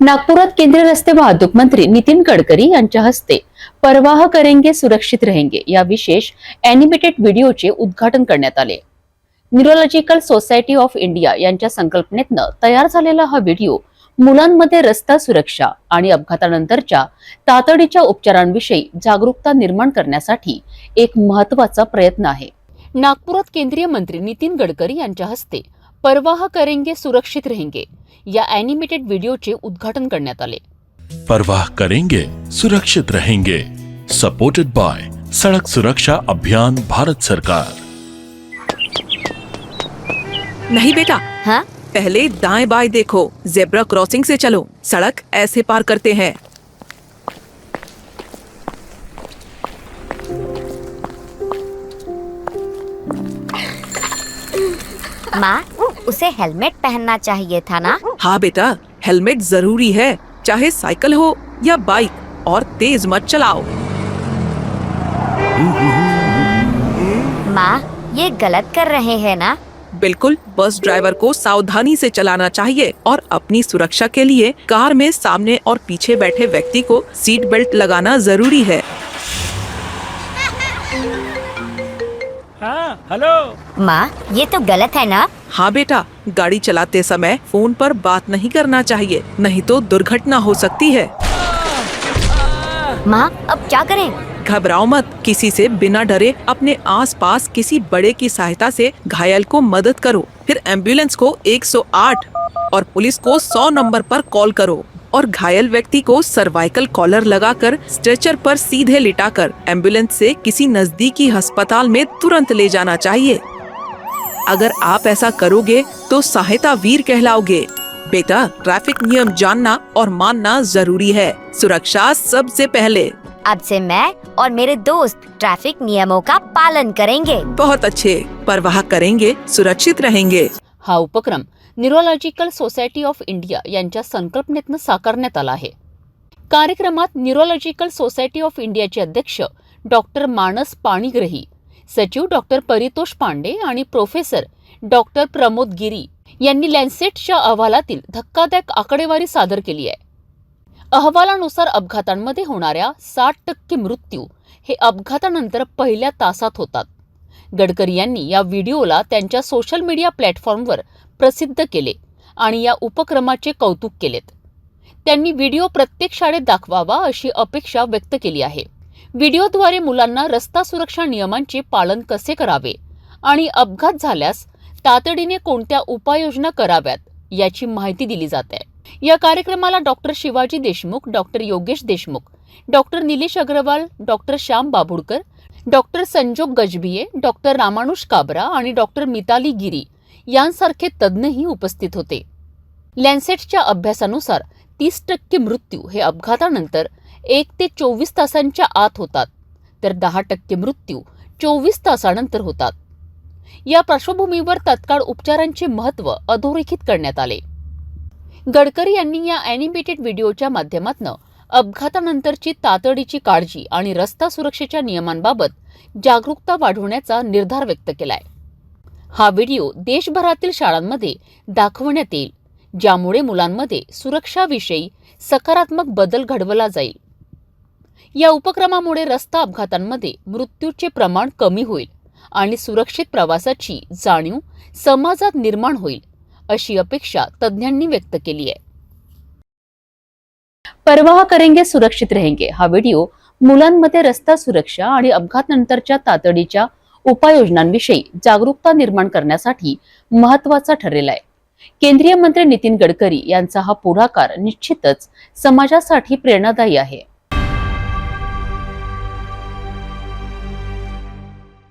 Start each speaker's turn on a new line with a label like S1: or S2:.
S1: नागपुरात केंद्रीय रस्ते वाहतूक मंत्री नितीन गडकरी यांच्या हस्ते परवाह करेंगे सुरक्षित रहेंगे या विशेष अॅनिमेटेड व्हिडिओचे उद्घाटन करण्यात आले. न्यूरोलॉजिकल सोसायटी ऑफ इंडिया यांच्या संकल्पनेतनं तयार झालेला हा व्हिडिओ मुलांमध्ये रस्ता सुरक्षा आणि अपघातानंतरच्या तातडीच्या उपचारांविषयी जागरूकता निर्माण करण्यासाठी एक महत्त्वाचा प्रयत्न आहे. नागपुरात केंद्रीय मंत्री नितीन गडकरी यांच्या हस्ते परवाह करेंगे सुरक्षित रहेंगे या अॅनिमेटेड व्हिडिओचे उद्घाटन करण्यात आले.
S2: परवाह करेंगे सुरक्षित रहेंगे. सपोर्टेड बाय सड़क सुरक्षा अभियान भारत सरकार.
S3: नहीं बेटा।
S4: हाँ?
S3: पहले दाएँ बाएँ देखो जेब्रा क्रॉसिंग से चलो। सड़क ऐसे पार करते हैं।
S4: माँ? उसे हेलमेट पहनना चाहिए था ना?
S3: हाँ बेटा हेलमेट ज़रूरी है। चाहे साइकिल हो या बाइक और तेज मत चलाओ।
S4: माँ ये गलत कर रहे हैं ना?
S3: बिल्कुल बस ड्राइवर को सावधानी से चलाना चाहिए और अपनी सुरक्षा के लिए कार में सामने और पीछे बैठे व्यक्ति को सीट बेल्ट लगाना ज़रूरी है।
S5: हाँ हेलो
S4: माँ ये तो गलत है ना?
S3: हाँ बेटा गाड़ी चलाते समय फ़ोन पर बात नहीं करना चाहिए नहीं तो दुर्घटना हो सकती है।
S4: माँ अब क्या करें?
S3: घबराओ मत किसी से बिना डरे अपने आसपास किसी बड़े की सहायता से घायल को मदद करो फिर एंबुलेंस को 108 और पुलिस को 100 नंबर पर कॉल करो। और घायल व्यक्ति को सर्वाइकल कॉलर लगाकर स्ट्रेचर पर सीधे लिटाकर एंबुलेंस से किसी नजदीकी अस्पताल में तुरंत ले जाना चाहिए। अगर आप ऐसा करोगे तो सहायता वीर कहलाओगे। बेटा ट्रैफ़िक नियम जानना और मानना ज़रूरी है। सुरक्षा सबसे पहले।
S4: अब से मैं और मेरे दोस्त ट्रैफ़िक नियमों का पालन करेंगे।
S3: बहुत अच्छे। परवाह करेंगे सुरक्षित रहेंगे।
S1: हा उपक्रम न्यूरोलॉजिकल सोसायटी ऑफ इंडिया यांच्या संकल्पनेतनं साकारण्यात आला आहे. कार्यक्रमात न्यूरोलॉजिकल सोसायटी ऑफ इंडियाचे अध्यक्ष डॉक्टर मानस पाणीग्रही सचिव डॉक्टर परितोष पांडे आणि प्रोफेसर डॉक्टर प्रमोद गिरी यांनी लॅन्सेटच्या अहवालातील धक्कादायक आकडेवारी सादर केली आहे. अहवालानुसार अपघातांमध्ये होणाऱ्या साठ टक्के मृत्यू हे अपघातानंतर पहिल्या तासात होतात. गडकरी यांनी या व्हिडिओला त्यांच्या सोशल मीडिया प्लॅटफॉर्मवर प्रसिद्ध केले आणि या उपक्रमाचे कौतुक केलेत. त्यांनी व्हिडिओ प्रत्येक शाळेत दाखवावा अशी अपेक्षा व्यक्त केली आहे. व्हिडिओद्वारे मुलांना रस्ता सुरक्षा नियमांचे पालन कसे करावे आणि अपघात झाल्यास तातडीने कोणत्या उपाययोजना कराव्यात याची माहिती दिली जात आहे. या कार्यक्रमाला doctor Shivaji Deshmukh doctor Yogesh Deshmukh doctor Nilesh Agrawal doctor Shyam Babhudkar doctor Sanjog Gajbiye doctor रामानुष Kabra आणि डॉक्टर मिताली गिरी यांसारखे तज्ज्ञही उपस्थित होते. लॅन्सेटच्या अभ्यासानुसार तीस टक्के मृत्यू हे अपघातानंतर एक ते चोवीस तासांच्या आत होतात तर दहा टक्के मृत्यू चोवीस तासानंतर होतात. या पार्श्वभूमीवर तत्काळ उपचारांचे महत्त्व अधोरेखित करण्यात आले. गडकरी यांनी या अॅनिमेटेड व्हिडिओच्या माध्यमातून अपघातानंतरची तातडीची काळजी आणि रस्ता सुरक्षेच्या नियमांबाबत जागरूकता वाढवण्याचा निर्धार व्यक्त केलाय. हा व्हिडिओ देशभरातील शाळांमध्ये दाखवण्यात येईल ज्यामुळे मुलांमध्ये सुरक्षाविषयी सकारात्मक बदल घडवला जाईल. या उपक्रमामुळे रस्ता अपघातांमध्ये मृत्यूचे प्रमाण कमी होईल आणि सुरक्षित प्रवासाची जाणीव समाजात निर्माण होईल अशी अपेक्षा तज्ज्ञांनी व्यक्त केली आहे. परवाह करेंगे सुरक्षित रहेंगे. हा व्हिडिओ मुलांमध्ये रस्ता सुरक्षा आणि अपघातानंतरच्या तातडीच्या उपाययोजनांविषयी जागरूकता निर्माण करण्यासाठी महत्त्वाचा ठरेल आहे. केंद्रीय मंत्री नितीन गडकरी यांचा हा पुढाकार निश्चितच समाजासाठी प्रेरणादायी आहे.